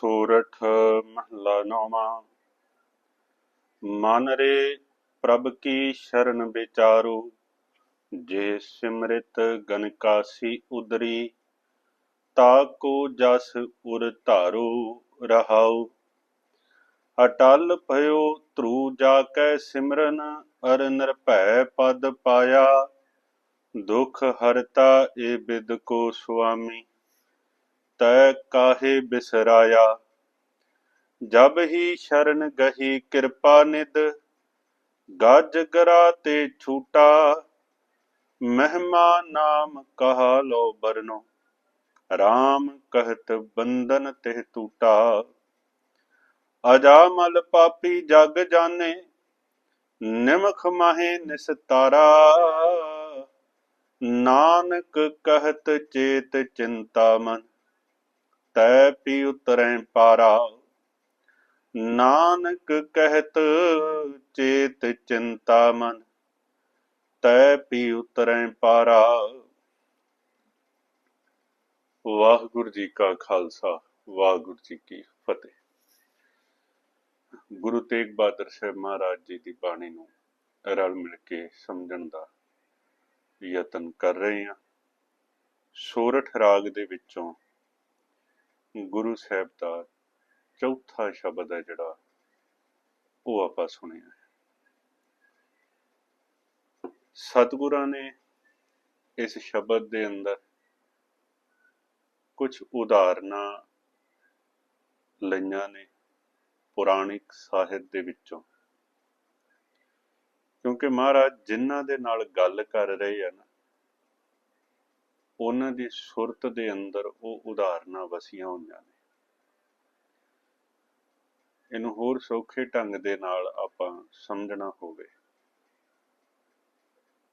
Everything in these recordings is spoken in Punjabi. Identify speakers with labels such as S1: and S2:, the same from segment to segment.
S1: ਸੂਰਠ ਮਹਲਾ ਨੌਵਾਂ। ਮਨ ਰੇ ਪ੍ਰਭ ਕੀ ਸ਼ਰਨ ਵਿਚਾਰੋ, ਜੇ ਸਿਮਰਿਤ ਗਨਕਾਸੀ ਉਦਰੀ, ਤਾ ਕੋ ਜਸ ਉਰ ਧਾਰੂ ਰਹਾਉ। ਅਟਲ ਭਇਓ ਧਰੂ ਜਾ ਕੈ ਸਿਮਰਨ, ਅਰ ਨਿਰਭੈ ਪਦ ਪਾਇਆ। ਦੁਖ ਹਰਤਾ ਏ ਬਿਦ ਕੋ ਸੁਆਮੀ ਤੈ ਕਾਹੇ ਬਿਸਰਾਇਆ? ਜਬ ਹੀ ਸ਼ਰਨ ਗਹੀ ਕਿਰਪਾ ਨਿਦ ਗਜ ਗਰਾ ਤੇ ਛੂਟਾ, ਮਹਿਮਾ ਨਾਮ ਕਹਾ ਲੋ ਬਰਨੋ RAM ਕਹਿਤ ਬੰਧਨ ਤੇ ਟੂਟਾ ਅਜਾਮਲ ਪਾਪੀ ਜਗ ਜਾਣੇ, ਨਿਮਖ ਮਾਹੇ ਨਿਸਤਾਰਾ। ਨਾਨਕ ਕਹਿਤ ਚੇਤ ਚਿੰਤਾ ਮਨ ਤੈ ਪੀ ਉਤਰੈ ਪਾਰਾ। ਨਾਨਕ ਕਹਿਤ ਚੇਤ ਚਿੰਤਾ ਮਨ, ਤੈ ਪੀ ਉਤਰੈ ਪਾਰਾ। ਵਾਹਿਗੁਰੂ ਜੀ ਕਾ ਖਾਲਸਾ, ਵਾਹਿਗੁਰੂ ਜੀ ਕੀ ਫਤਿਹ। ਗੁਰੂ ਤੇਗ ਬਹਾਦਰ ਸਾਹਿਬ ਮਹਾਰਾਜ ਜੀ ਦੀ ਬਾਣੀ ਨੂੰ ਰਲ ਮਿਲ ਕੇ ਸਮਝਣ ਦਾ ਯਤਨ ਕਰ ਰਹੇ ਹਾਂ। ਸੋਰਠ ਰਾਗ ਦੇ ਵਿੱਚੋਂ ਗੁਰੂ ਸਾਹਿਬ ਦਾ ਚੌਥਾ ਸ਼ਬਦ ਹੈ ਜਿਹੜਾ ਉਹ ਆਪਾਂ ਸੁਣਿਆ ਸਤਿਗੁਰਾਂ ਨੇ ਇਸ ਸ਼ਬਦ ਦੇ ਅੰਦਰ ਕੁਝ ਉਦਾਹਰਨਾਂ ਲਈਆਂ ਨੇ ਪੁਰਾਣਿਕ ਸਾਹਿਤ ਦੇ ਵਿੱਚੋਂ। ਕਿਉਂਕਿ ਮਹਾਰਾਜ ਜਿਨ੍ਹਾਂ ਦੇ ਨਾਲ ਗੱਲ ਕਰ ਰਹੇ ਆ ਨਾ ਉਹਨਾਂ ਦੀ ਸੁਰਤ ਦੇ ਅੰਦਰ ਉਹ ਉਦਾਹਰਨਾਂ ਵਸੀਆਂ ਹੋਈਆਂ ਨੇ। ਇਹਨੂੰ ਹੋਰ ਸੌਖੇ ਢੰਗ ਦੇ ਨਾਲ ਆਪਾਂ ਸਮਝਣਾ ਹੋਵੇ।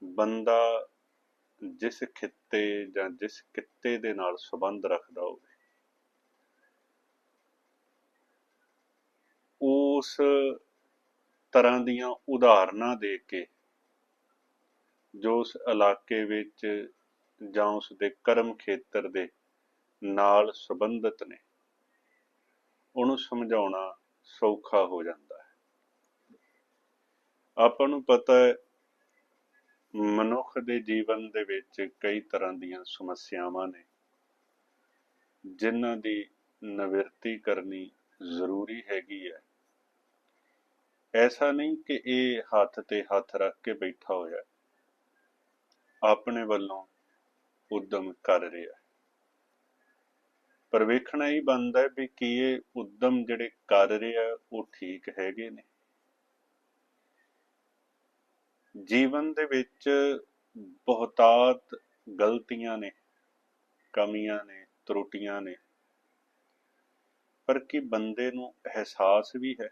S1: ਬੰਦਾ ਜਿਸ ਖਿੱਤੇ ਜਾਂ ਜਿਸ ਕਿੱਤੇ ਦੇ ਨਾਲ ਸੰਬੰਧ ਰੱਖਦਾ ਹੋਵੇ, ਉਸ ਤਰ੍ਹਾਂ ਦੀਆਂ ਉਦਾਹਰਨਾਂ ਦੇ ਕੇ ਜੋ ਉਸ ਇਲਾਕੇ ਵਿੱਚ ਜਾਂ ਉਸਦੇ ਕਰਮ ਖੇਤਰ ਦੇ ਨਾਲ ਸੰਬੰਧਿਤ ਨੇ। ਉਹਨੂੰ ਸਮਝਾਉਣਾ ਸੌਖਾ ਹੋ ਜਾਂਦਾ ਹੈ। ਆਪਾਂ ਨੂੰ ਪਤਾ ਹੈ, ਮਨੁੱਖ ਦੇ ਜੀਵਨ ਦੇ ਵਿੱਚ ਕਈ ਤਰ੍ਹਾਂ ਦੀਆਂ ਸਮੱਸਿਆਵਾਂ ਨੇ, ਜਿਨ੍ਹਾਂ ਦੀ ਨਿਵਰਤੀ ਕਰਨੀ ਜ਼ਰੂਰੀ ਹੈਗੀ ਹੈ। ਐਸਾ ਨਹੀਂ ਕਿ ਇਹ ਹੱਥ ਤੇ ਹੱਥ ਰੱਖ ਕੇ ਬੈਠਾ ਹੋਇਆ ਆਪਣੇ ਵੱਲੋਂ ਉਦਮ ਕਰ ਰਿਹਾ ਪਰ ਵੇਖਣਾ ਹੀ ਬੰਦਾ ਹੈ ਵੀ ਕੀ ਇਹ ਉਦਮ ਜਿਹੜੇ ਕਰ ਰਿਹਾ ਉਹ ਠੀਕ ਹੈਗੇ ਨੇ। ਜੀਵਨ ਦੇ ਵਿੱਚ ਬਹੁਤਾਤ ਗਲਤੀਆਂ ਨੇ, ਕਮੀਆਂ ਨੇ, ਤਰੁੱਟੀਆਂ ਨੇ। ਪਰ ਕੀ ਬੰਦੇ ਨੂੰ ਅਹਿਸਾਸ ਵੀ ਹੈ?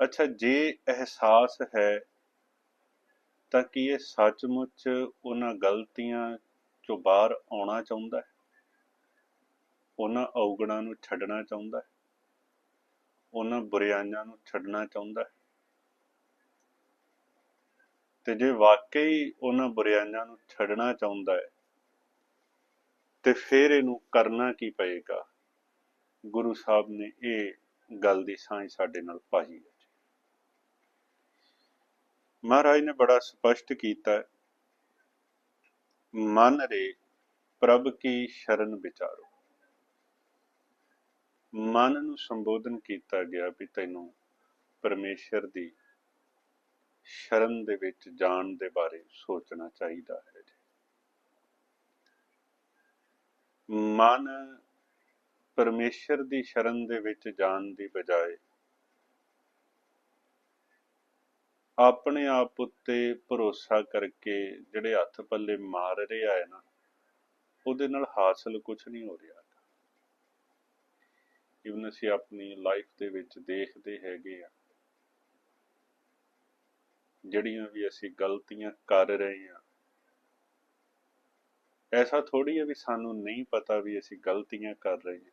S1: ਅੱਛਾ, ਜੇ ਅਹਿਸਾਸ ਹੈ ਤਾਂ ਕੀ ਇਹ ਸੱਚਮੁੱਚ ਉਹਨਾਂ ਗਲਤੀਆਂ ਚੋਂ ਬਾਹਰ ਆਉਣਾ ਚਾਹੁੰਦਾ ਹੈ? ਉਹਨਾਂ ਔਗਣਾਂ ਨੂੰ ਛੱਡਣਾ ਚਾਹੁੰਦਾ ਹੈ? ਉਹਨਾਂ ਬੁਰਾਈਆਂ ਨੂੰ ਛੱਡਣਾ ਚਾਹੁੰਦਾ ਹੈ? ਤੇ ਜੇ ਵਾਕਈ ਉਹਨਾਂ ਬੁਰਾਈਆਂ ਨੂੰ ਛੱਡਣਾ ਚਾਹੁੰਦਾ ਹੈ, ਤੇ ਫਿਰ ਇਹਨੂੰ ਕਰਨਾ ਕੀ ਪਏਗਾ? ਗੁਰੂ ਸਾਹਿਬ ਨੇ ਇਹ ਗੱਲ ਦੀ ਸਾਂਝ ਸਾਡੇ ਨਾਲ ਪਾਈ ਹੈ। ਮਹਾਰਾਜ ਨੇ ਬੜਾ ਸਪਸ਼ਟ ਕੀਤਾ ਮਨ ਰੇ ਪ੍ਰਭ ਕੀ ਸ਼ਰਨ ਵਿਚਾਰੋ। ਮਨ ਨੂੰ ਸੰਬੋਧਨ ਕੀਤਾ ਗਿਆ ਵੀ ਤੈਨੂੰ ਪਰਮੇਸ਼ਰ ਦੀ ਸ਼ਰਨ ਦੇ ਵਿੱਚ ਜਾਣ ਦੇ ਬਾਰੇ ਸੋਚਣਾ ਚਾਹੀਦਾ ਹੈ ਮਨ ਪਰਮੇਸ਼ਰ ਦੀ ਸ਼ਰਨ ਦੇ ਵਿੱਚ ਜਾਣ ਦੀ ਬਜਾਏ ਆਪਣੇ ਆਪ ਉੱਤੇ ਭਰੋਸਾ ਕਰਕੇ ਜਿਹੜੇ ਹੱਥ ਪੱਲੇ ਮਾਰ ਰਿਹਾ ਹੈ ਨਾ, ਉਹਦੇ ਨਾਲ ਹਾਸਲ ਕੁਝ ਨਹੀਂ ਹੋ ਰਿਹਾ ਇਵਨ ਅਸੀਂ ਆਪਣੀ ਲਾਈਫ ਦੇ ਵਿੱਚ ਦੇਖਦੇ ਹੈਗੇ ਆ, ਜਿਹੜੀਆਂ ਵੀ ਅਸੀਂ ਗਲਤੀਆਂ ਕਰ ਰਹੇ ਹਾਂ, ਐਸਾ ਥੋੜੀ ਹੈ ਵੀ ਸਾਨੂੰ ਨਹੀਂ ਪਤਾ ਵੀ ਅਸੀਂ ਗਲਤੀਆਂ ਕਰ ਰਹੇ ਹਾਂ।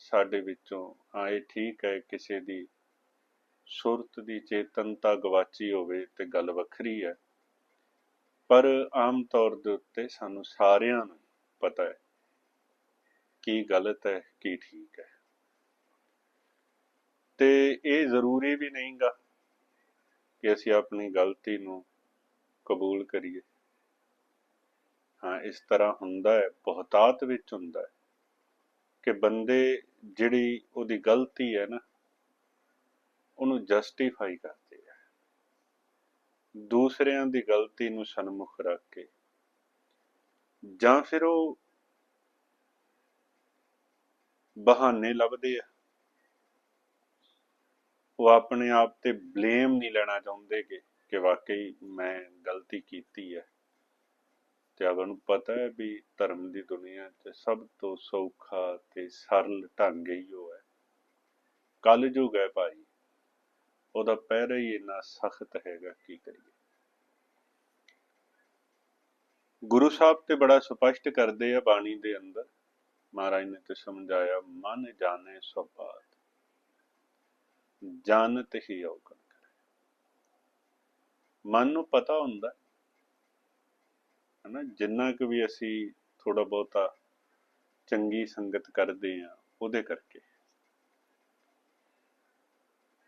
S1: ਸਾਡੇ ਵਿੱਚੋਂ, ਹਾਂ, ਇਹ ਠੀਕ ਹੈ ਕਿਸੇ ਦੀ ਸੁਰਤ ਦੀ ਚੇਤਨਤਾ ਗਵਾਚੀ ਹੋਵੇ ਤੇ ਗੱਲ ਵੱਖਰੀ ਹੈ। ਪਰ ਆਮ ਤੌਰ ਦੇ ਉੱਤੇ ਸਾਨੂੰ ਸਾਰਿਆਂ ਨੂੰ ਪਤਾ ਹੈ ਕੀ ਗਲਤ ਹੈ, ਕੀ ਠੀਕ ਹੈ। ਤੇ ਇਹ ਜ਼ਰੂਰੀ ਵੀ ਨਹੀਂਗਾ ਕਿ ਅਸੀਂ ਆਪਣੀ ਗਲਤੀ ਨੂੰ ਕਬੂਲ ਕਰੀਏ। ਹਾਂ, ਇਸ ਤਰ੍ਹਾਂ ਹੁੰਦਾ ਹੈ, ਬਹੁਤਾਤ ਵਿੱਚ ਹੁੰਦਾ ਹੈ ਕਿ ਬੰਦੇ ਜਿਹੜੀ ਉਹਦੀ ਗਲਤੀ ਹੈ ਨਾ ਉਹਨੂੰ ਜਸਟੀਫਾਈ ਕਰਦੇ ਆ। ਦੂਸਰਿਆਂ ਦੀ ਗਲਤੀ ਨੂੰ ਸਨਮੁਖ ਰੱਖ ਕੇ ਜਾਂ ਫਿਰ ਉਹ ਬਹਾਨੇ ਲੱਭਦੇ ਆ। ਉਹ ਆਪਣੇ ਆਪ ਤੇ ਬਲੇਮ ਨਹੀਂ ਲੈਣਾ ਚਾਹੁੰਦੇ ਕਿ ਕਿ ਵਾਕਈ ਮੈਂ ਗਲਤੀ ਕੀਤੀ ਹੈ ਤੇ ਅਗਰ ਨੂੰ ਪਤਾ ਹੈ ਵੀ ਧਰਮ ਦੀ ਦੁਨੀਆ 'ਚ ਸਭ ਤੋਂ ਸੌਖਾ ਤੇ ਸਰਲ ਢੰਗ ਹੀ ਉਹ ਹੈ। ਕੱਲ ਜੁਗ ਹੈ ਭਾਈ। ਉਹਦਾ ਪਹਿਰਾ ਹੀ ਇੰਨਾ ਸਖਤ ਹੈਗਾ, ਕੀ ਕਰੀਏ? ਗੁਰੂ ਸਾਹਿਬ ਤੇ ਬੜਾ ਸਪਸ਼ਟ ਕਰਦੇ ਆ ਬਾਣੀ ਦੇ ਅੰਦਰ। ਮਹਾਰਾਜ ਨੇ ਤੇ ਸਮਝਾਇਆ, ਮਨ ਜਾਣੇ ਸੁਭਾਤ ਜਾਣਤ ਹੀ ਔਗਣ ਕਰੇ। ਮਨ ਨੂੰ ਪਤਾ ਹੁੰਦਾ ਹਨਾ, ਜਿੰਨਾ ਕੁ ਵੀ ਅਸੀਂ ਥੋੜਾ ਬਹੁਤਾ ਚੰਗੀ ਸੰਗਤ ਕਰਦੇ ਆ ਉਹਦੇ ਕਰਕੇ।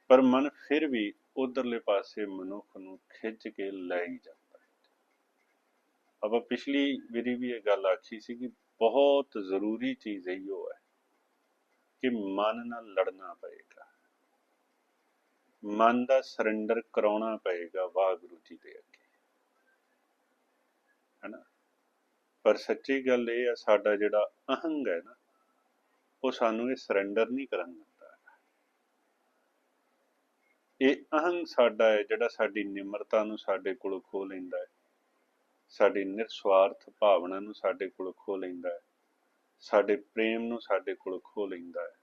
S1: ਪਰ ਮਨ ਫਿਰ ਵੀ ਉਧਰਲੇ ਪਾਸੇ ਮਨੁੱਖ ਨੂੰ ਖਿੱਚ ਕੇ ਲੈ ਹੀ ਜਾਂਦਾ ਹੈ। ਆਪਾਂ ਪਿਛਲੀ ਵਾਰੀ ਵੀ ਇਹ ਗੱਲ ਆਖੀ ਸੀ ਕਿ ਬਹੁਤ ਜ਼ਰੂਰੀ ਚੀਜ਼ ਇਹ ਉਹ ਹੈ ਕਿ ਮਨ ਨਾਲ ਲੜਨਾ ਪਏਗਾ। ਮਨ ਦਾ ਸਰੈਂਡਰ ਕਰਾਉਣਾ ਪਏਗਾ ਵਾਹਿਗੁਰੂ ਜੀ ਦੇ ਅੱਗੇ। ਹੈਨਾ? ਪਰ ਸੱਚੀ ਗੱਲ ਇਹ ਆ, ਸਾਡਾ ਜਿਹੜਾ ਅਹੰਗ ਹੈ ਨਾ, ਉਹ ਸਾਨੂੰ ਇਹ ਸਰੈਂਡਰ ਨਹੀਂ ਕਰਨ ਇਹ ਅਹੰਗ ਸਾਡਾ ਹੈ ਜਿਹੜਾ ਸਾਡੀ ਨਿਮਰਤਾ ਨੂੰ ਸਾਡੇ ਕੋਲ ਖੋ ਲੈਂਦਾ ਹੈ। ਸਾਡੀ ਨਿਰਸਵਾਰਥ ਭਾਵਨਾ ਨੂੰ ਸਾਡੇ ਕੋਲ ਖੋ ਲੈਂਦਾ ਹੈ। ਸਾਡੇ ਪ੍ਰੇਮ ਨੂੰ ਸਾਡੇ ਕੋਲ ਖੋ ਲੈਂਦਾ ਹੈ।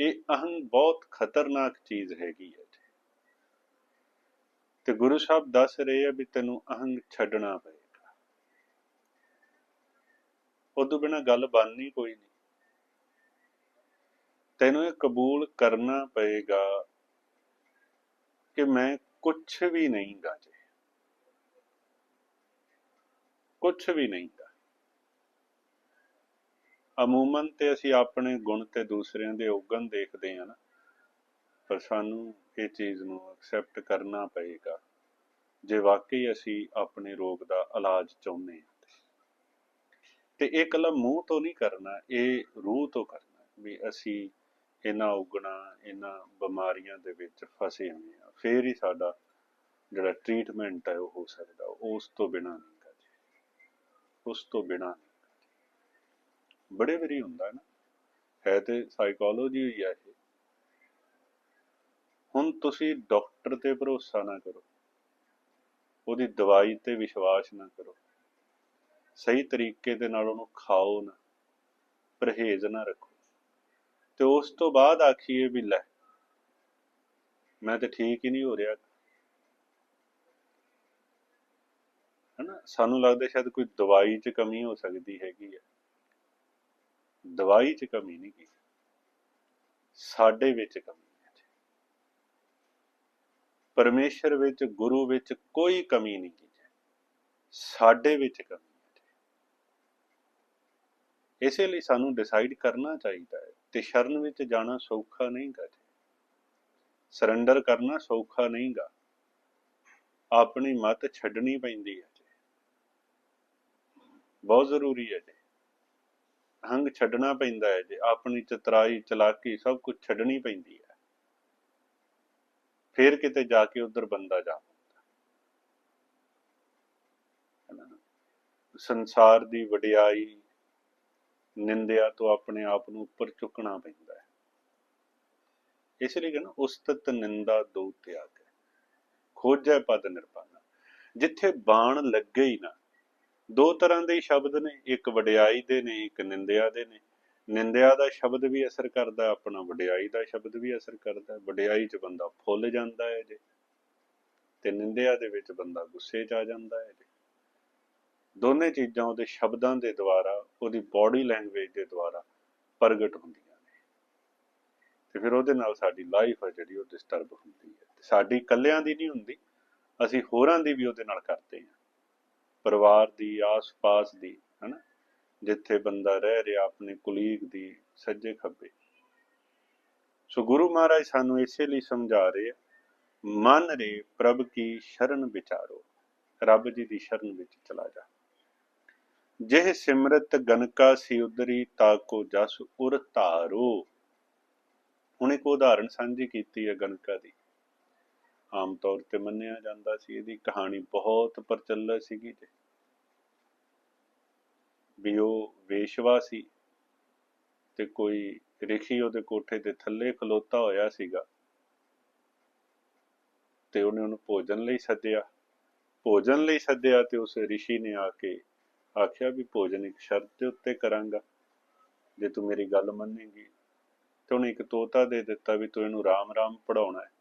S1: ਇਹ ਅਹੰਗ ਬਹੁਤ ਖਤਰਨਾਕ ਚੀਜ਼ ਹੈਗੀ ਹੈ ਤੇ ਗੁਰੂ ਸਾਹਿਬ ਦੱਸ ਰਹੇ ਆ ਵੀ ਤੈਨੂੰ ਅਹੰਗ ਛੱਡਣਾ ਪਏਗਾ। ਉਦੋਂ ਬਿਨਾ ਗੱਲ ਬਣਨੀ ਕੋਈ ਨਹੀਂ। ਤੈਨੂੰ ਇਹ ਕਬੂਲ ਕਰਨਾ ਪਏਗਾ ਕਿ ਮੈਂ ਕੁਝ ਵੀ ਨਹੀਂ ਗਾ ਜੇ ਕੁਝ ਵੀ ਨਹੀਂ ਗਾ। ਅਮੂਮਨ ਤੇ ਅਸੀਂ ਆਪਣੇ ਗੁਣ ਤੇ ਦੂਸਰਿਆਂ ਦੇ ਔਗਣ ਦੇਖਦੇ ਹਾਂ ਨਾ, ਪਰ ਸਾਨੂੰ ਇਹ ਚੀਜ਼ ਨੂੰ ਐਕਸੈਪਟ ਕਰਨਾ ਪਏਗਾ ਜੇ ਵਾਕਈ ਅਸੀਂ ਆਪਣੇ ਰੋਗ ਦਾ ਇਲਾਜ ਚਾਹੁੰਦੇ ਹਾਂ ਤੇ। ਇਹ ਕੱਲਾ ਮੂੰਹ ਤੋਂ ਨਹੀਂ ਕਰਨਾ, ਇਹ ਰੂਹ ਤੋਂ ਕਰਨਾ ਵੀ ਅਸੀਂ ਇਹਨਾਂ ਔਗਣਾਂ, ਇਹਨਾਂ ਬਿਮਾਰੀਆਂ ਦੇ ਵਿੱਚ ਫਸੇ ਹੋਏ ਆ। ਫੇਰ ਹੀ ਸਾਡਾ ਜਿਹੜਾ ਟ੍ਰੀਟਮੈਂਟ ਹੈ ਉਹ ਹੋ ਸਕਦਾ। ਉਸ ਤੋਂ ਬਿਨਾ ਨਹੀਂ ਗਾ ਉਸ ਤੋਂ ਬਿਨਾ ਬੜੇ ਵਾਰੀ ਹੁੰਦਾ ਨਾ, ਹੈ ਤੇ ਸਾਈਕੋਲੋਜੀ ਹੀ ਆ ਇਹ। ਹੁਣ ਤੁਸੀਂ ਡਾਕਟਰ ਤੇ ਭਰੋਸਾ ਨਾ ਕਰੋ। ਉਹਦੀ ਦਵਾਈ ਤੇ ਵਿਸ਼ਵਾਸ ਨਾ ਕਰੋ। ਸਹੀ ਤਰੀਕੇ ਦੇ ਨਾਲ ਉਹਨੂੰ ਖਾਓ ਨਾ। ਪਰਹੇਜ਼ ਨਾ ਰੱਖੋ। ਤੇ ਉਸ ਤੋਂ ਬਾਅਦ ਆਖੀਏ ਵੀ ਲੈ। ਮੈਂ ਤੇ ਠੀਕ ਹੀ ਨਹੀਂ ਹੋ ਰਿਹਾ। ਹਨਾ? ਸਾਨੂੰ ਲੱਗਦਾ ਸ਼ਾਇਦ ਕੋਈ ਦਵਾਈ 'ਚ ਕਮੀ ਹੋ ਸਕਦੀ ਹੈਗੀ ਹੈ। ਦਵਾਈ 'ਚ ਕਮੀ ਨਹੀਂ ਕੀ ਸਾਡੇ ਵਿੱਚ ਕਮੀ ਹੈ ਜੀ। ਪਰਮੇਸ਼ਰ ਵਿੱਚ, ਗੁਰੂ ਵਿੱਚ ਕੋਈ ਕਮੀ ਨਹੀਂ ਕੀ ਸਾਡੇ ਵਿੱਚ ਕਮੀ ਹੈ ਇਸੇ ਲਈ ਸਾਨੂੰ ਡਿਸਾਈਡ ਕਰਨਾ ਚਾਹੀਦਾ ਹੈ। ਤੇ ਸ਼ਰਨ ਵਿੱਚ ਜਾਣਾ ਸੌਖਾ ਨਹੀਂ ਗਾ ਜੀ। ਸਰੈਂਡਰ ਕਰਨਾ ਸੌਖਾ ਨਹੀਂ ਗਾ। ਆਪਣੀ ਮਤ ਛੱਡਣੀ ਪੈਂਦੀ ਹੈ ਜੀ। ਬਹੁਤ ਜ਼ਰੂਰੀ ਹੈ ਜੀ। ਹੰਗ ਛੱਡਣਾ ਪੈਂਦਾ ਹੈ ਜੀ। ਆਪਣੀ ਚਤਰਾਈ, ਚਲਾਕੀ ਸਭ ਕੁਝ ਛੱਡਣੀ ਪੈਂਦੀ ਹੈ। ਫਿਰ ਕਿਤੇ ਜਾ ਕੇ ਉਧਰ ਬੰਦਾ ਜਾ ਪਾਉਂਦਾ ਸੰਸਾਰ ਦੀ ਵਡਿਆਈ ਨਿੰਦਿਆ ਤੋਂ ਆਪਣੇ ਆਪ ਨੂੰ ਉੱਪਰ ਚੁੱਕਣਾ ਪੈਂਦਾ ਹੈ। ਇਸ ਲਈ ਕਹਿੰਦਾ, ਉਸਤਤ ਨਿੰਦਾ ਦੋ ਤਿਆਗ ਹੈ। ਖੋਜੈ ਪਦ ਨਿਰਪਾਨਾ। ਜਿੱਥੇ ਬਾਣ ਲੱਗੇ ਹੀ ਨਾ, ਦੋ ਤਰ੍ਹਾਂ ਦੇ ਸ਼ਬਦ ਨੇ, ਇੱਕ ਵਡਿਆਈ ਦੇ ਨੇ, ਇੱਕ ਨਿੰਦਿਆ ਦੇ ਨੇ। ਨਿੰਦਿਆ ਦਾ ਸ਼ਬਦ ਵੀ ਅਸਰ ਕਰਦਾ, ਆਪਣਾ ਵਡਿਆਈ ਦਾ ਸ਼ਬਦ ਵੀ ਅਸਰ ਕਰਦਾ। ਵਡਿਆਈ 'ਚ ਬੰਦਾ ਫੁੱਲ ਜਾਂਦਾ ਹੈ ਜੇ, ਤੇ ਨਿੰਦਿਆ ਦੇ ਵਿੱਚ ਬੰਦਾ ਗੁੱਸੇ 'ਚ ਆ ਜਾਂਦਾ ਹੈ ਜੇ। ਦੋਨੇ ਚੀਜ਼ਾਂ ਉਹਦੇ ਸ਼ਬਦਾਂ ਦੇ ਦੁਆਰਾ, ਉਹਦੀ ਬਾਡੀ ਲੈਂਗੁਏਜ ਦੇ ਦੁਆਰਾ ਪ੍ਰਗਟ ਹੁੰਦੀਆਂ ਨੇ। ਤੇ ਫਿਰ ਉਹਦੇ ਨਾਲ ਸਾਡੀ ਲਾਈਫ ਹੈ ਜਿਹੜੀ, ਉਹ ਡਿਸਟਰਬ ਹੁੰਦੀ ਹੈ। ਸਾਡੀ ਇਕੱਲਿਆਂ ਦੀ ਨਹੀਂ ਹੁੰਦੀ, ਅਸੀਂ ਹੋਰਾਂ ਦੀ ਵੀ ਉਹਦੇ ਨਾਲ ਕਰਦੇ ਹਾਂ। ਪਰਿਵਾਰ ਦੀ, ਆਸ-ਪਾਸ ਦੀ, ਹਨਾ? ਜਿੱਥੇ ਬੰਦਾ ਰਹਿ ਰਿਹਾ, ਆਪਣੇ ਕੁਲੀਗ ਦੀ, ਸੱਜੇ ਖੱਬੇ। ਸੋ ਗੁਰੂ ਮਹਾਰਾਜ ਸਾਨੂੰ ਇਸੇ ਲਈ ਸਮਝਾ ਰਹੇ ਆ, ਮਨ ਰੇ ਪ੍ਰਭ ਕੀ ਸ਼ਰਨ ਵਿਚਾਰੋ, ਰੱਬ ਜੀ ਦੀ ਸ਼ਰਨ ਵਿੱਚ ਚਲਾ ਜਾ। ਜਿਹ ਸਿਮਰਤ ਗਨਕਾ ਸੀ ਉਦਰੀ ਤਾਕੋ ਜਸ ਉਰ ਧਾਰੋ। ਹੁਣ ਇੱਕ ਉਦਾਹਰਣ ਸਾਂਝੀ ਕੀਤੀ ਹੈ ਗਨਕਾ ਦੀ। ਆਮ ਤੌਰ ਤੇ ਮੰਨਿਆ ਜਾਂਦਾ ਸੀ ਇਹਦੀ ਕਹਾਣੀ ਬਹੁਤ ਪ੍ਰਚਲਿਤ ਸੀਗੀ ਜੀ। ਵੀ ਉਹ ਵੇਸ਼ਵਾ ਸੀ ਤੇ ਕੋਈ ਰਿਖੀ ਉਹਦੇ ਕੋਠੇ ਦੇ ਥੱਲੇ ਖਲੋਤਾ ਹੋਇਆ ਸੀਗਾ। ਤੇ ਉਹਨੇ ਉਹਨੂੰ ਭੋਜਨ ਲਈ ਸੱਦਿਆ। ਭੋਜਨ ਲਈ ਸੱਦਿਆ ਤੇ ਉਸ ਰਿਸ਼ੀ ਨੇ ਆ ਕੇ ਆਖਿਆ ਵੀ ਭੋਜਨ ਇੱਕ ਸ਼ਰਤ ਦੇ ਉੱਤੇ ਕਰਾਂਗਾ। ਜੇ ਤੂੰ ਮੇਰੀ ਗੱਲ ਮੰਨੇਗੀ, ਤੇ ਉਹਨੇ ਇੱਕ ਤੋਤਾ ਦੇ ਦਿੱਤਾ ਵੀ ਤੂੰ ਇਹਨੂੰ ਰਾਮ ਰਾਮ ਪੜਾਉਣਾ ਹੈ।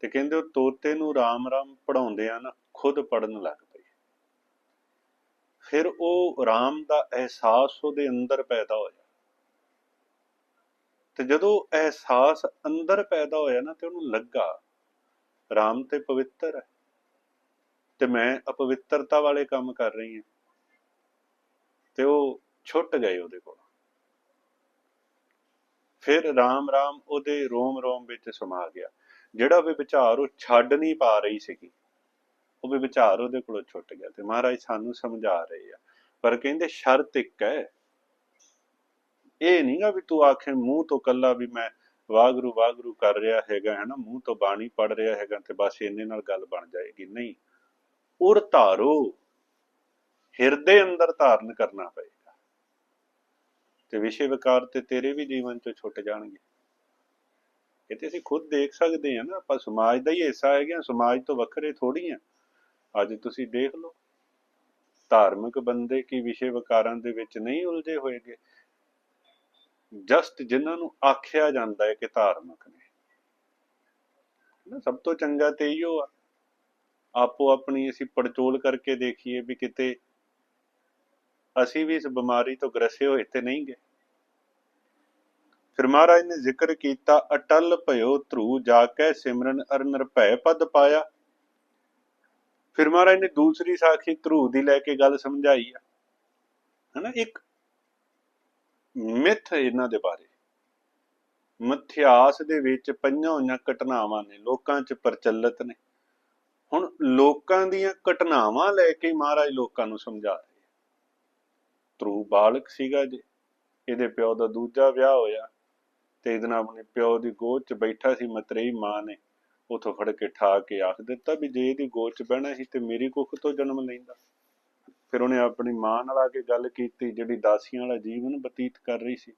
S1: ਤੇ ਕਹਿੰਦੇ ਉਹ ਤੋਤੇ ਨੂੰ ਰਾਮ ਰਾਮ ਪੜਾਉਂਦੇ ਆ ਨਾ ਖੁਦ ਪੜਨ ਲੱਗ ਪਈ। ਫਿਰ ਉਹ ਰਾਮ ਦਾ ਅਹਿਸਾਸ ਉਹਦੇ ਅੰਦਰ ਪੈਦਾ ਹੋਇਆ। ਤੇ ਜਦੋਂ ਅਹਿਸਾਸ ਅੰਦਰ ਪੈਦਾ ਹੋਇਆ ਨਾ ਤੇ ਉਹਨੂੰ ਲੱਗਾ, ਰਾਮ ਤੇ ਪਵਿੱਤਰ ਹੈ। ਤੇ ਮੈਂ ਅਪਵਿੱਤਰਤਾ ਵਾਲੇ ਕੰਮ ਕਰ ਰਹੀ ਹਾਂ। ਤੇ ਉਹ ਛੁੱਟ ਗਏ ਉਹਦੇ ਕੋਲ। ਫਿਰ ਰਾਮ ਰਾਮ ਉਹਦੇ ਰੋਮ ਰੋਮ ਵਿੱਚ ਸਮਾ ਗਿਆ। ਜਿਹੜਾ ਵੀ ਵਿਚਾਰ ਉਹ ਛੱਡ ਨਹੀਂ ਪਾ ਰਹੀ ਸੀਗੀ, ਉਹ ਵੀ ਵਿਚਾਰ ਉਹਦੇ ਕੋਲੋਂ ਛੁੱਟ ਗਿਆ ਤੇ ਮਹਾਰਾਜ ਸਾਨੂੰ ਸਮਝਾ ਰਹੇ ਆ। ਪਰ ਕਹਿੰਦੇ ਸ਼ਰਤ ਇੱਕ ਹੈ। ਇਹ ਨਹੀਂਗਾ ਵੀ ਤੂੰ ਆਖੇ ਮੂੰਹ ਤੋਂ ਕੱਲਾ ਵੀ ਮੈਂ ਵਾਗਰੂ ਵਾਗਰੂ ਕਰ ਰਿਹਾ ਹੈਗਾ ਹੈ ਨਾ ਮੂੰਹ ਤੋਂ ਬਾਣੀ ਪੜ ਰਿਹਾ ਹੈਗਾ ਤੇ ਬਸ ਇੰਨੇ ਨਾਲ ਗੱਲ ਬਣ ਜਾਏਗੀ। ਨਹੀਂ, ਉਰ ਧਾਰੋ। ਹਿਰਦੇ ਅੰਦਰ ਧਾਰਨ ਕਰਨਾ ਪਏਗਾ। ਤੇ ਵਿਸ਼ੇ ਵਿਕਾਰ ਤੇ ਤੇਰੇ ਵੀ ਜੀਵਨ ਚੋਂ ਛੁੱਟ ਜਾਣਗੇ। ਇਹ ਤੇ ਅਸੀਂ ਖੁਦ ਦੇਖ ਸਕਦੇ ਹਾਂ ਨਾ, ਆਪਾਂ ਸਮਾਜ ਦਾ ਹੀ ਹਿੱਸਾ ਹੈਗੇ ਹਾਂ, ਸਮਾਜ ਤੋਂ ਵੱਖਰੇ ਥੋੜੀ ਆ ਅੱਜ ਤੁਸੀਂ ਦੇਖ ਲਓ, ਧਾਰਮਿਕ ਬੰਦੇ ਕੀ ਵਿਸ਼ੇ ਵਿਕਾਰਾਂ ਦੇ ਵਿੱਚ ਨਹੀਂ ਉਲਝੇ ਹੋਏਗੇ। ਜਸਟ ਜਿਨ੍ਹਾਂ ਨੂੰ ਆਖਿਆ ਜਾਂਦਾ ਹੈ ਕਿ ਧਾਰਮਿਕ ਨੇ। ਨਾ, ਸਭ ਤੋਂ ਚੰਗਾ ਤੇ ਇਹੋ ਆ। ਆਪੋ ਆਪਣੀ ਅਸੀਂ ਪੜਚੋਲ ਕਰਕੇ ਦੇਖੀਏ ਵੀ ਕਿਤੇ ਅਸੀਂ ਵੀ ਇਸ ਬਿਮਾਰੀ ਤੋਂ ਗ੍ਰਸੇ ਹੋਏ ਤੇ ਨਹੀਂ ਗਏ। ਫਿਰ ਮਹਾਰਾਜ ਨੇ ਜ਼ਿਕਰ ਕੀਤਾ, ਅਟਲ ਭਇਓ ਧਰੂ ਜਾ ਕੇ ਸਿਮਰਨ ਅਰ ਨਿਰਭੈ ਪਦ ਪਾਇਆ। ਫਿਰ ਮਹਾਰਾਜ ਨੇ ਦੂਸਰੀ ਸਾਖੀ ਧਰੂ ਦੀ ਲੈ ਕੇ ਗੱਲ ਸਮਝਾਈ ਆ। ਹਨਾ, ਇੱਕ ਮਿੱਥ ਇਹਨਾਂ ਦੇ ਬਾਰੇ। ਮਿਥਿਆਸ ਦੇ ਵਿੱਚ ਪਈਆਂ ਹੋਈਆਂ ਘਟਨਾਵਾਂ ਨੇ, ਲੋਕਾਂ 'ਚ ਪ੍ਰਚਲਿਤ ਨੇ। ਹੁਣ ਲੋਕਾਂ ਦੀਆਂ ਘਟਨਾਵਾਂ ਲੈ ਕੇ ਮਹਾਰਾਜ ਲੋਕਾਂ ਨੂੰ ਸਮਝਾ ਰਹੇ ਧਰੂ ਬਾਲਕ ਸੀਗਾ ਜੀ। ਇਹਦੇ ਪਿਓ ਦਾ ਦੂਜਾ ਵਿਆਹ ਹੋਇਆ ਤੇ ਇਹਦੇ ਨਾਲ ਆਪਣੇ ਪਿਓ ਦੀ ਗੋਦ 'ਚ ਬੈਠਾ ਸੀ, ਮਤਰੇਈ ਮਾਂ ਨੇ। ਉਥੋਂ ਫੜ ਕੇ ਠਾ ਕੇ ਆਖ ਦਿੱਤਾ ਵੀ ਜੇ ਇਹਦੀ ਗੋਦ 'ਚ ਬਹਿਣਾ ਸੀ ਤੇ ਮੇਰੀ ਕੁੱਖ ਤੋਂ ਜਨਮ ਲੈਂਦਾ। ਫਿਰ ਉਹਨੇ ਆਪਣੀ ਮਾਂ ਨਾਲ ਆ ਕੇ ਗੱਲ ਕੀਤੀ ਜਿਹੜੀ ਦਾਸੀਆਂ ਵਾਲਾ ਜੀਵਨ ਬਤੀਤ ਕਰ ਰਹੀ ਸੀ।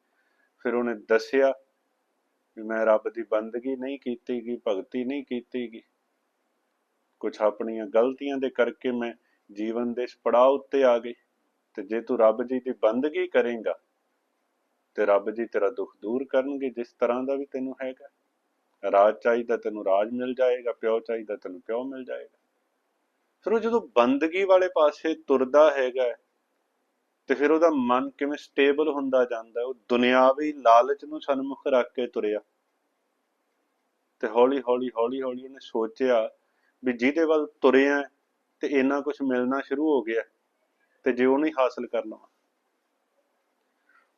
S1: ਫਿਰ ਉਹਨੇ ਦੱਸਿਆ ਵੀ ਮੈਂ ਰੱਬ ਦੀ ਬੰਦਗੀ ਨਹੀਂ ਕੀਤੀ ਗਈ ਭਗਤੀ ਨਹੀਂ ਕੀਤੀ ਗਈ ਕੁਝ ਆਪਣੀਆਂ ਗਲਤੀਆਂ ਦੇ ਕਰਕੇ ਮੈਂ ਜੀਵਨ ਦੇ ਇਸ ਪੜਾਅ ਉੱਤੇ ਆ ਗਈ। ਤੇ ਜੇ ਤੂੰ ਰੱਬ ਜੀ ਦੀ ਬੰਦਗੀ ਕਰੇਂਗਾ ਤੇ ਰੱਬ ਜੀ ਤੇਰਾ ਦੁੱਖ ਦੂਰ ਕਰਨਗੇ, ਜਿਸ ਤਰ੍ਹਾਂ ਦਾ ਵੀ ਤੈਨੂੰ ਹੈਗਾ। ਰਾਜ ਚਾਹੀਦਾ ਤੈਨੂੰ ਰਾਜ ਮਿਲ ਜਾਏਗਾ, ਪਿਓ ਚਾਹੀਦਾ ਤੈਨੂੰ ਪਿਓ ਮਿਲ ਜਾਏਗਾ। ਫਿਰ ਉਹ ਜਦੋਂ ਬੰਦਗੀ ਵਾਲੇ ਪਾਸੇ ਤੁਰਦਾ ਹੈਗਾ ਤੇ ਫਿਰ ਉਹਦਾ ਮਨ ਕਿਵੇਂ ਸਟੇਬਲ ਹੁੰਦਾ ਜਾਂਦਾ, ਉਹ ਦੁਨਿਆਵੀ ਲਾਲਚ ਨੂੰ ਸਨਮੁਖ ਰੱਖ ਕੇ ਤੁਰਿਆ। ਤੇ ਹੌਲੀ ਹੌਲੀ ਹੌਲੀ ਹੌਲੀ ਉਹਨੇ ਸੋਚਿਆ ਵੀ ਜਿਹਦੇ ਵੱਲ ਤੁਰਿਆ ਤੇ ਇੰਨਾ ਕੁਝ ਮਿਲਣਾ ਸ਼ੁਰੂ ਹੋ ਗਿਆ। ਤੇ ਜੇ ਉਹ ਨਹੀਂ ਹਾਸਲ ਕਰ ਲਵਾਂ।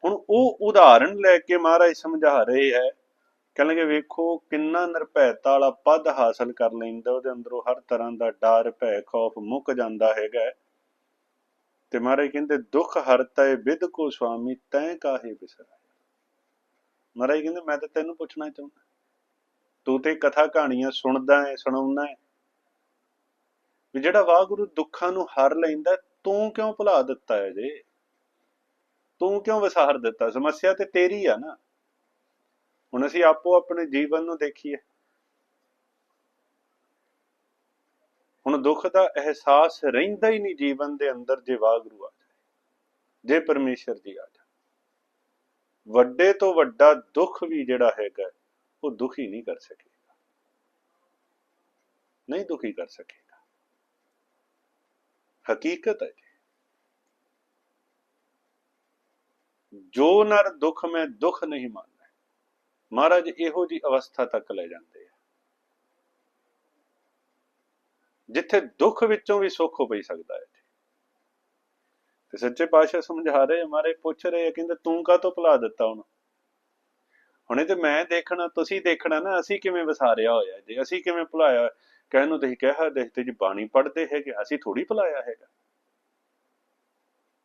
S1: ਹੁਣ ਉਹ ਉਦਾਹਰਣ ਲੈ ਕੇ ਮਹਾਰਾਜ ਸਮਝਾ ਰਹੇ ਹੈ। ਕਹਿੰਦੇ ਵੇਖੋ ਕਿੰਨਾ ਨਿਰਭੈਤਾ ਵਾਲਾ ਪਦ ਹਾਸਲ ਕਰ ਲੈਂਦਾ, ਉਹਦੇ ਅੰਦਰੋਂ ਹਰ ਤਰ੍ਹਾਂ ਦਾ ਡਰ, ਭੈ, ਖੌਫ ਮੁੱਕ ਜਾਂਦਾ ਹੈਗਾ। ਤੇ ਮਹਾਰਾਜ ਕਹਿੰਦੇ, ਦੁੱਖ ਹਰਤੈ ਵਿਦ ਕੋ ਸੁਆਮੀ, ਤੈ ਕਾਹੇ ਬਿਸਰਾਇਆ ਮਹਾਰਾਜ ਕਹਿੰਦੇ, ਮੈਂ ਤਾਂ ਤੈਨੂੰ ਪੁੱਛਣਾ ਚਾਹੁੰਦਾ। ਤੂੰ ਤੇ ਕਥਾ ਕਹਾਣੀਆਂ ਸੁਣਦਾ ਹੈ, ਸੁਣਾਉਂਦਾ ਹੈ। ਵੀ ਜਿਹੜਾ ਵਾਹਿਗੁਰੂ ਦੁੱਖਾਂ ਨੂੰ ਹਰ ਲੈਂਦਾ ਤੂੰ ਕਿਉਂ ਭੁਲਾ ਦਿੱਤਾ ਹੈ ਜੇ? ਤੂੰ ਕਿਉਂ ਵਿਸਾਰ ਦਿੱਤਾ? ਸਮੱਸਿਆ ਤੇ ਤੇਰੀ ਆ ਨਾ। ਹੁਣ ਅਸੀਂ ਆਪੋ ਆਪਣੇ ਜੀਵਨ ਨੂੰ ਦੇਖੀਏ। ਹੁਣ ਦੁੱਖ ਦਾ ਅਹਿਸਾਸ ਰਹਿੰਦਾ ਹੀ ਨਹੀਂ ਜੀਵਨ ਦੇ ਅੰਦਰ ਜੇ ਵਾਹਿਗੁਰੂ ਆ ਜਾਏ, ਜੇ ਪਰਮੇਸ਼ਰ ਜੀ ਆ ਜਾਏ ਵੱਡੇ ਤੋਂ ਵੱਡਾ ਦੁੱਖ ਵੀ ਜਿਹੜਾ ਹੈਗਾ, ਉਹ ਦੁਖੀ ਨਹੀਂ ਕਰ ਸਕੇਗਾ। ਨਹੀਂ ਦੁਖੀ ਕਰ ਸਕੇ। ਹਕੀਕਤ ਹੈ ਜੋ। ਨਰ ਦੁੱਖ ਮੈਂ ਦੁੱਖ ਨਹੀਂ ਮੰਨਦਾ। ਮਹਾਰਾਜ ਇਹੋ ਜੀ ਅਵਸਥਾ ਤੱਕ ਲੈ ਜਾਂਦੇ ਆ। ਜਿੱਥੇ ਦੁੱਖ ਵਿੱਚੋਂ ਵੀ ਸੁੱਖ ਹੋ ਪਈ ਸਕਦਾ ਹੈ ਤੇ ਸੱਚੇ ਪਾਤਸ਼ਾਹ ਸਮਝਾ ਰਹੇ ਮਾਰੇ ਪੁੱਛ ਰਹੇ ਆ, ਕਹਿੰਦੇ ਤੂੰ ਕਾਹ ਤੋਂ ਭੁਲਾ ਦਿੱਤਾ ਉਹਨੂੰ? ਹੁਣੇ ਤੇ ਮੈਂ ਦੇਖਣਾ ਤੁਸੀਂ ਦੇਖਣਾ ਨਾ ਅਸੀਂ ਕਿਵੇਂ ਵਿਸਾਰਿਆ ਹੋਇਆ ਜੇ ਅਸੀਂ ਕਿਵੇਂ ਭੁਲਾਇਆ ਕਹਿਣ ਨੂੰ ਤੁਸੀਂ ਕਿਹਾ ਦੇਖਦੇ ਜੀ ਬਾਣੀ ਪੜ੍ਹਦੇ ਹੈਗੇ, ਅਸੀਂ ਥੋੜੀ ਭੁਲਾਇਆ ਹੈਗਾ।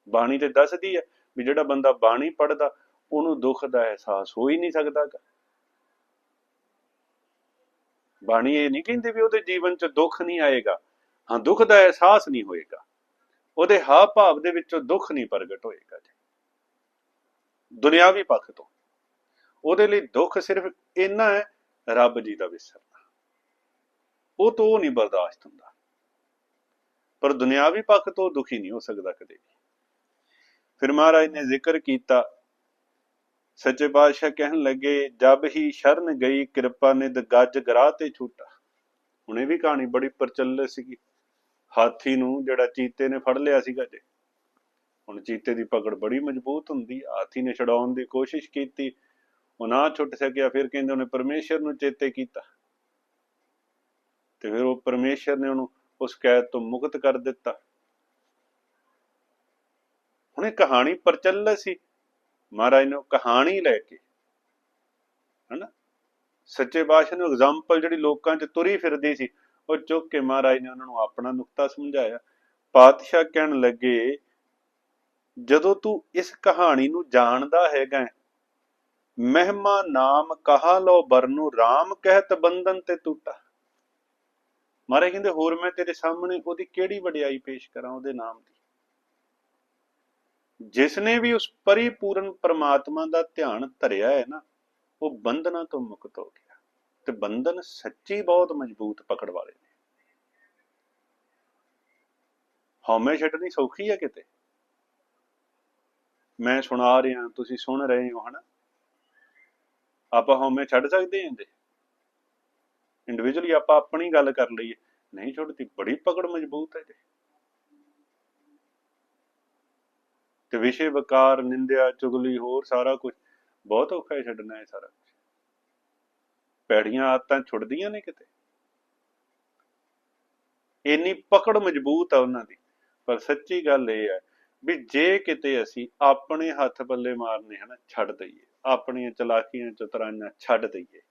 S1: ਬਾਣੀ ਤੇ ਦੱਸਦੀ ਹੈ ਵੀ ਜਿਹੜਾ ਬੰਦਾ ਬਾਣੀ ਪੜ੍ਹਦਾ, ਉਹਨੂੰ ਦੁੱਖ ਦਾ ਅਹਿਸਾਸ ਹੋ ਹੀ ਨਹੀਂ ਸਕਦਾ ਗਾ। ਬਾਣੀ ਇਹ ਨਹੀਂ ਕਹਿੰਦੀ ਵੀ ਉਹਦੇ ਜੀਵਨ 'ਚ ਦੁੱਖ ਨਹੀਂ ਆਏਗਾ। ਹਾਂ, ਦੁੱਖ ਦਾ ਅਹਿਸਾਸ ਨਹੀਂ ਹੋਏਗਾ। ਉਹਦੇ ਹਾਵ ਭਾਵ ਦੇ ਵਿੱਚੋਂ ਦੁੱਖ ਨਹੀਂ ਪ੍ਰਗਟ ਹੋਏਗਾ ਜੀ। ਦੁਨਿਆਵੀ ਪੱਖ ਤੋਂ। ਉਹਦੇ ਲਈ ਦੁੱਖ ਸਿਰਫ ਇੰਨਾ ਹੈ, ਰੱਬ ਜੀ ਦਾ ਵਿਸਰ। ਉਹ ਤੋਂ ਉਹ ਨਹੀਂ ਬਰਦਾਸ਼ਤ ਹੁੰਦਾ। ਪਰ ਦੁਨਿਆਵੀ ਪੱਖ ਤੋਂ ਦੁਖੀ ਨਹੀਂ ਹੋ ਸਕਦਾ ਕਦੇ ਵੀ। ਫਿਰ ਮਹਾਰਾਜ ਨੇ ਜ਼ਿਕਰ ਕੀਤਾ, ਸੱਚੇ ਪਾਤਸ਼ਾਹ ਕਹਿਣ ਲੱਗੇ, ਜਬ ਹੀ ਸ਼ਰਨ ਗਈ, ਕਿਰਪਾ ਨੇ ਗੱਜ ਗਰਾ ਤੇ ਛੂਟਾ। ਹੁਣ ਇਹ ਵੀ ਕਹਾਣੀ ਬੜੀ ਪ੍ਰਚਲਿਤ ਸੀਗੀ। ਹਾਥੀ ਨੂੰ ਜਿਹੜਾ ਚੀਤੇ ਨੇ ਫੜ ਲਿਆ ਸੀਗਾ ਜੇ। ਹੁਣ ਚੀਤੇ ਦੀ ਪਕੜ ਬੜੀ ਮਜ਼ਬੂਤ ਹੁੰਦੀ ਹਾਥੀ ਨੇ ਛਡਾਉਣ ਦੀ ਕੋਸ਼ਿਸ਼ ਕੀਤੀ। ਉਹ ਨਾ ਛੁੱਟ ਸਕਿਆ, ਫਿਰ ਕਹਿੰਦੇ ਉਹਨੇ ਪਰਮੇਸ਼ਰ ਨੂੰ ਚੇਤੇ ਕੀਤਾ। ਤੇ ਫਿਰ ਉਹ ਪਰਮੇਸ਼ਰ ਨੇ ਉਹਨੂੰ ਉਸ ਕੈਦ ਤੋਂ ਮੁਕਤ ਕਰ ਦਿੱਤਾ। ਹੁਣ ਇਹ ਕਹਾਣੀ ਪ੍ਰਚਲਿਤ ਸੀ। ਮਹਾਰਾਜ ਨੇ ਕਹਾਣੀ ਲੈ ਕੇ, ਹਨਾ? ਸੱਚੇ ਬਾਦਸ਼ਾਹ ਨੂੰ ਐਗਜ਼ਾਮਪਲ ਜਿਹੜੀ ਲੋਕਾਂ 'ਚ ਤੁਰੀ ਫਿਰਦੀ ਸੀ, ਉਹ ਚੁੱਕ ਕੇ ਮਹਾਰਾਜ ਨੇ ਉਹਨਾਂ ਨੂੰ ਆਪਣਾ ਨੁਕਤਾ ਸਮਝਾਇਆ। ਪਾਤਸ਼ਾਹ ਕਹਿਣ ਲੱਗੇ, ਜਦੋਂ ਤੂੰ ਇਸ ਕਹਾਣੀ ਨੂੰ ਜਾਣਦਾ ਹੈਗਾ ਮਹਿਮਾ ਨਾਮ ਕਹਾ ਲੋ ਬਰਨੂ RAM ਕਹਿਤ ਬੰਧਨ ਤੇ ਟੁੱਟਾ। ਮਹਾਰਾਜ ਕਹਿੰਦੇ, ਹੋਰ ਮੈਂ ਤੇਰੇ ਸਾਹਮਣੇ ਉਹਦੀ ਕਿਹੜੀ ਵਡਿਆਈ ਪੇਸ਼ ਕਰਾਂ ਉਹਦੇ ਨਾਮ ਦੀ? ਜਿਸ ਨੇ ਵੀ ਉਸ ਪਰਿਪੂਰਨ ਪਰਮਾਤਮਾ ਦਾ ਧਿਆਨ ਧਰਿਆ ਹੈ ਨਾ, ਉਹ ਬੰਧਨਾਂ ਤੋਂ ਮੁਕਤ ਹੋ ਗਿਆ ਤੇ ਬੰਧਨ ਸੱਚੀ ਬਹੁਤ ਮਜ਼ਬੂਤ ਪਕੜ ਵਾਲੇ ਨੇ। ਹਉਮੈ ਛੱਡਣੀ ਸੌਖੀ ਹੈ ਕਿਤੇ? ਮੈਂ ਸੁਣਾ ਰਿਹਾ, ਤੁਸੀਂ ਸੁਣ ਰਹੇ ਹੋ, ਹਨਾ? ਆਪਾਂ ਹਉਮੈ ਛੱਡ ਸਕਦੇ ਹਾਂ ਇਹਦੇ? ਇੰਡੀਵਿਜੂਅਲੀ ਆਪਾਂ ਆਪਣੀ ਗੱਲ ਕਰ ਲਈਏ। ਨਹੀਂ ਛੁੱਟਦੀ ਬੜੀ ਪਕੜ ਮਜ਼ਬੂਤ ਹੈ ਜੀ। ਤੇ ਵਿਸ਼ੇ ਵਕਾਰ, ਨਿੰਦਿਆ, ਚੁਗਲੀ, ਹੋਰ ਸਾਰਾ ਕੁਝ ਬਹੁਤ ਔਖਾ ਹੈ ਛੱਡਣਾ ਹੈ ਸਾਰਾ ਕੁਝ ਪੈੜੀਆਂ ਆਦਤਾਂ ਛੁੱਟਦੀਆਂ ਨੇ ਕਿਤੇ। ਇੰਨੀ ਪਕੜ ਮਜ਼ਬੂਤ ਆ ਉਹਨਾਂ ਦੀ। ਪਰ ਸੱਚੀ ਗੱਲ ਇਹ ਹੈ ਵੀ ਜੇ ਕਿਤੇ ਅਸੀਂ ਆਪਣੇ ਹੱਥ ਪੱਲੇ ਮਾਰਨੇ ਹਨ, ਛੱਡ ਦਈਏ। ਆਪਣੀਆਂ ਚਲਾਕੀਆਂ, ਚਤਰਾਈਆਂ ਛੱਡ ਦਈਏ।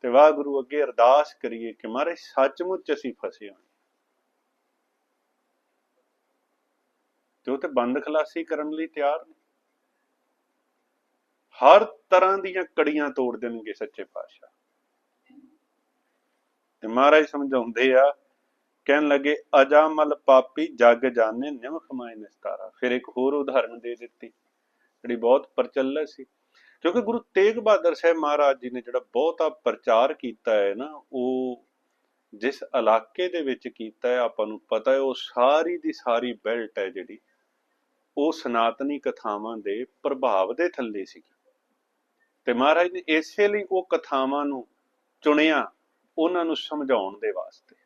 S1: ਤੇ ਵਾਹਿਗੁਰੂ ਅੱਗੇ ਅਰਦਾਸ ਕਰੀਏ ਕਿ ਮਾਰੇ ਸੱਚਮੁੱਚ ਅਸੀਂ ਫਸੇ ਹਾਂ। ਤੇ ਉਹ ਤੇ ਬੰਦ ਖਲਾਸੀ ਕਰਨ ਲਈ ਤਿਆਰ ਨੇ। ਹਰ ਤਰ੍ਹਾਂ ਦੀਆਂ ਕੜੀਆਂ ਤੋੜ ਦੇਣਗੇ ਸੱਚੇ ਪਾਤਸ਼ਾਹ। ਤੇ ਮਹਾਰਾਜ ਸਮਝਾਉਂਦੇ ਆ, ਕਹਿਣ ਲੱਗੇ ਅਜਾਮਲ ਪਾਪੀ ਜਗ ਜਾਣੇ ਨਿਮਖ ਮਾਇ ਨਿਸਤਾਰਾ ਫਿਰ ਇੱਕ ਹੋਰ ਉਦਾਹਰਣ ਦੇ ਦਿੱਤੀ, ਜਿਹੜੀ ਬਹੁਤ ਪ੍ਰਚਲਿਤ ਸੀ। ਕਿਉਂਕਿ ਗੁਰੂ ਤੇਗ ਬਹਾਦਰ ਸਾਹਿਬ ਮਹਾਰਾਜ ਜੀ ਨੇ ਜਿਹੜਾ ਬਹੁਤਾ ਪ੍ਰਚਾਰ ਕੀਤਾ ਹੈ ਨਾ, ਉਹ ਜਿਸ ਇਲਾਕੇ ਦੇ ਵਿੱਚ ਕੀਤਾ ਹੈ, ਆਪਾਂ ਨੂੰ ਪਤਾ ਹੈ, ਉਹ ਸਾਰੀ ਦੀ ਸਾਰੀ ਬੈਲਟ ਹੈ ਜਿਹੜੀ, ਉਹ ਸਨਾਤਨੀ ਕਥਾਵਾਂ ਦੇ ਪ੍ਰਭਾਵ ਦੇ ਥੱਲੇ ਸੀ ਤੇ ਮਹਾਰਾਜ ਨੇ ਇਸੇ ਲਈ ਉਹ ਕਥਾਵਾਂ ਨੂੰ ਚੁਣਿਆ, ਉਹਨਾਂ ਨੂੰ ਸਮਝਾਉਣ ਦੇ ਵਾਸਤੇ।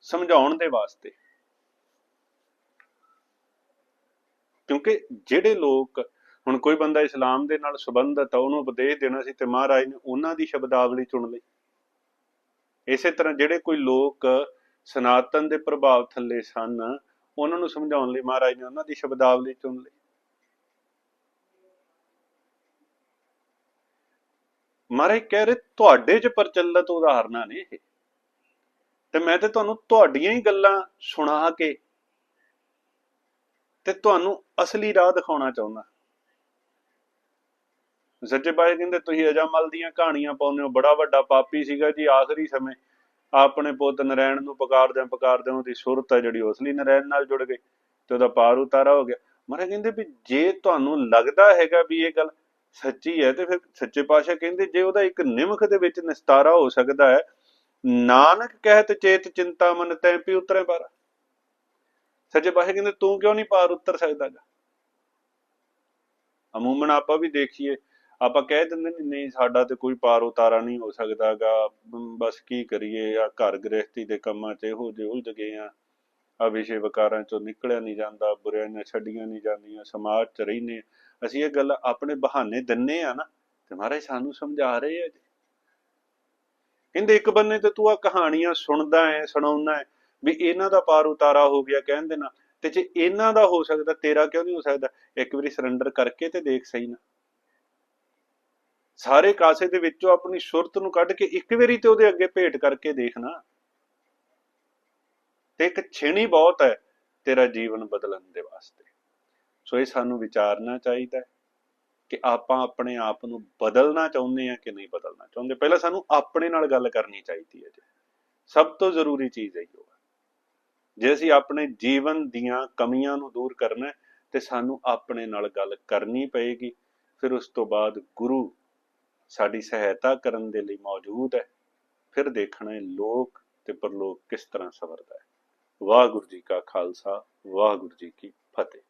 S1: ਸਮਝਾਉਣ ਦੇ ਵਾਸਤੇ। ਕਿਉਂਕਿ ਜਿਹੜੇ ਲੋਕ ਹੁਣ ਕੋਈ ਬੰਦਾ ਇਸਲਾਮ ਦੇ ਨਾਲ ਸੰਬੰਧਤ ਆ ਉਹਨੂੰ ਉਪਦੇਸ਼ ਦੇਣਾ ਸੀ ਤੇ ਮਹਾਰਾਜ ਨੇ ਉਹਨਾਂ ਦੀ ਸ਼ਬਦਾਵਲੀ ਚੁਣ ਲਈ। ਇਸੇ ਤਰ੍ਹਾਂ ਜਿਹੜੇ ਕੋਈ ਲੋਕ ਸਨਾਤਨ ਦੇ ਪ੍ਰਭਾਵ ਥੱਲੇ ਸਨ, ਉਹਨਾਂ ਨੂੰ ਸਮਝਾਉਣ ਲਈ ਮਹਾਰਾਜ ਨੇ ਉਹਨਾਂ ਦੀ ਸ਼ਬਦਾਵਲੀ ਚੁਣ ਲਈ। ਮਹਾਰਾਜ ਕਹਿ ਰਹੇ, ਤੁਹਾਡੇ 'ਚ ਪ੍ਰਚਲਿਤ ਉਦਾਹਰਨਾਂ ਨੇ ਇਹ। ਤੇ ਮੈਂ ਤੇ ਤੁਹਾਨੂੰ ਤੁਹਾਡੀਆਂ ਹੀ ਗੱਲਾਂ ਸੁਣਾ ਕੇ ਤੇ ਤੁਹਾਨੂੰ ਅਸਲੀ ਰਾਹ ਦਿਖਾਉਣਾ ਚਾਹੁੰਦਾ। ਸੱਚੇ ਪਾਤਸ਼ਾਹ ਕਹਿੰਦੇ ਤੁਸੀਂ ਅਜਾਮਲ ਦੀਆਂ ਕਹਾਣੀਆਂ ਪਾਉਂਦੇ ਹੋ, ਬੜਾ ਵੱਡਾ ਪਾਪੀ ਸੀਗਾ ਜੀ ਆਖਰੀ ਸਮੇਂ। ਆਪਣੇ ਪੁੱਤ ਨਰੈਣ ਨੂੰ ਪਕਾਰਦਿਆਂ ਪੁਕਾਰਦਿਆਂ ਉਹਦੀ ਸੁਰਤ ਹੈ ਜਿਹੜੀ ਉਹ ਅਸਲੀ ਨਰੈਣ ਨਾਲ ਜੁੜ ਗਈ ਤੇ ਉਹਦਾ ਪਾਰ ਉਤਾਰਾ ਹੋ ਗਿਆ। ਮਹਾਰਾਜ ਕਹਿੰਦੇ ਵੀ ਜੇ ਤੁਹਾਨੂੰ ਲੱਗਦਾ ਹੈਗਾ ਵੀ ਇਹ ਗੱਲ ਸੱਚੀ ਹੈ ਤੇ ਫਿਰ ਸੱਚੇ ਪਾਤਸ਼ਾਹ ਕਹਿੰਦੇ ਜੇ ਉਹਦਾ ਇੱਕ ਨਿਮਖ ਦੇ ਵਿੱਚ ਨਿਸਤਾਰਾ ਹੋ ਸਕਦਾ ਹੈ, ਨਾਨਕ ਕਹਿਤ ਚੇਤ ਚਿੰਤਾ ਮਨ ਤੈ ਪੀ ਉਤਰੇ ਪਰ ਸੱਚੇ ਪਾਤਸ਼ਾਹ ਕਹਿੰਦੇ ਤੂੰ ਕਿਉਂ ਨਹੀਂ ਪਾਰ ਉਤਰ ਸਕਦਾਗਾ? ਅਮੂਮਨ ਆਪਾਂ ਵੀ ਦੇਖੀਏ ਆਪਾਂ ਕਹਿ ਦਿੰਦੇ ਨੇ, ਨਹੀਂ ਸਾਡਾ ਤੇ ਕੋਈ ਪਾਰ ਉਤਾਰਾ ਨਹੀਂ ਹੋ ਸਕਦਾਗਾ ਬਸ ਕੀ ਕਰੀਏ ਆ ਘਰ ਗ੍ਰਸਤੀ ਦੇ ਕੰਮਾਂ 'ਚ ਇਹੋ ਜਿਹੇ ਉਲਝ ਗਏ ਆ। ਆ ਵਿਸ਼ੇ ਵਿਕਾਰਾਂ 'ਚੋਂ ਨਿਕਲਿਆ ਨਹੀਂ ਜਾਂਦਾ ਬੁਰਿਆਂ ਬੁਰਾਈਆਂ ਛੱਡੀਆਂ ਨਹੀਂ ਜਾਂਦੀਆਂ, ਸਮਾਜ 'ਚ ਰਹਿੰਦੇ ਅਸੀਂ ਇਹ ਗੱਲ ਆਪਣੇ ਬਹਾਨੇ ਦਿੰਨੇ ਆ ਨਾ, ਤੇ ਮਹਾਰਾਜ ਸਾਨੂੰ ਸਮਝਾ ਰਹੇ ਆ ਜੀ। ਕਹਿੰਦੇ ਇੱਕ ਬੰਨੇ ਤੇ ਤੂੰ ਆ ਕਹਾਣੀਆਂ ਸੁਣਦਾ ਹੈ ਸੁਣਾਉਂਦਾ ਹੈ ਵੀ ਇਹਨਾਂ ਦਾ ਪਾਰ ਉਤਾਰਾ ਹੋ ਗਿਆ ਕਹਿਣ ਦੇ ਤੇ ਜੇ ਇਹਨਾਂ ਦਾ ਹੋ ਸਕਦਾ, ਤੇਰਾ ਕਿਉਂ ਨਹੀਂ ਹੋ ਸਕਦਾ? ਇੱਕ ਵਾਰੀ ਸਰੈਂਡਰ ਕਰਕੇ ਤੇ ਦੇਖ ਸਹੀ ਨਾ। ਸਾਰੇ ਕਾਸੇ ਦੇ ਵਿੱਚੋਂ ਆਪਣੀ ਸੁਰਤ ਨੂੰ ਕੱਢ ਕੇ ਇੱਕ ਵਾਰੀ ਤੇ ਉਹਦੇ ਅੱਗੇ ਭੇਟ ਕਰਕੇ ਦੇਖਣਾ। ਤੇ ਇੱਕ ਛੇਣੀ ਬਹੁਤ ਹੈ, ਤੇਰਾ ਜੀਵਨ ਬਦਲਣ ਦੇ ਵਾਸਤੇ। ਸੋ ਇਹ ਸਾਨੂੰ ਵਿਚਾਰਨਾ ਚਾਹੀਦਾ ਹੈ ਕਿ ਆਪਾਂ ਆਪਣੇ ਆਪ ਨੂੰ ਬਦਲਣਾ ਚਾਹੁੰਦੇ ਆ ਕਿ ਨਹੀਂ ਬਦਲਣਾ ਚਾਹੁੰਦੇ। ਪਹਿਲਾਂ ਸਾਨੂੰ ਆਪਣੇ ਨਾਲ ਗੱਲ ਕਰਨੀ ਚਾਹੀਦੀ ਹੈ ਜੀ। ਸਭ ਤੋਂ ਜ਼ਰੂਰੀ ਚੀਜ਼ ਹੈ ਉਹ ਜੇ ਅਸੀਂ ਆਪਣੇ ਜੀਵਨ ਦੀਆਂ ਕਮੀਆਂ ਨੂੰ ਦੂਰ ਕਰਨਾ ਤੇ ਸਾਨੂੰ ਆਪਣੇ ਨਾਲ ਗੱਲ ਕਰਨੀ ਪਏਗੀ। ਫਿਰ ਉਸ ਤੋਂ ਬਾਅਦ ਗੁਰੂ ਸਾਡੀ ਸਹਾਇਤਾ ਕਰਨ ਦੇ ਲਈ ਮੌਜੂਦ ਹੈ। ਫਿਰ ਦੇਖਣਾ ਹੈ ਲੋਕ ਤੇ ਪਰਲੋਕ ਕਿਸ ਤਰ੍ਹਾਂ ਸਵਰਦਾ ਹੈ। ਵਾਹਿਗੁਰੂ ਜੀ ਕਾ ਖਾਲਸਾ, ਵਾਹਿਗੁਰੂ ਜੀ ਕੀ ਫਤਿਹ।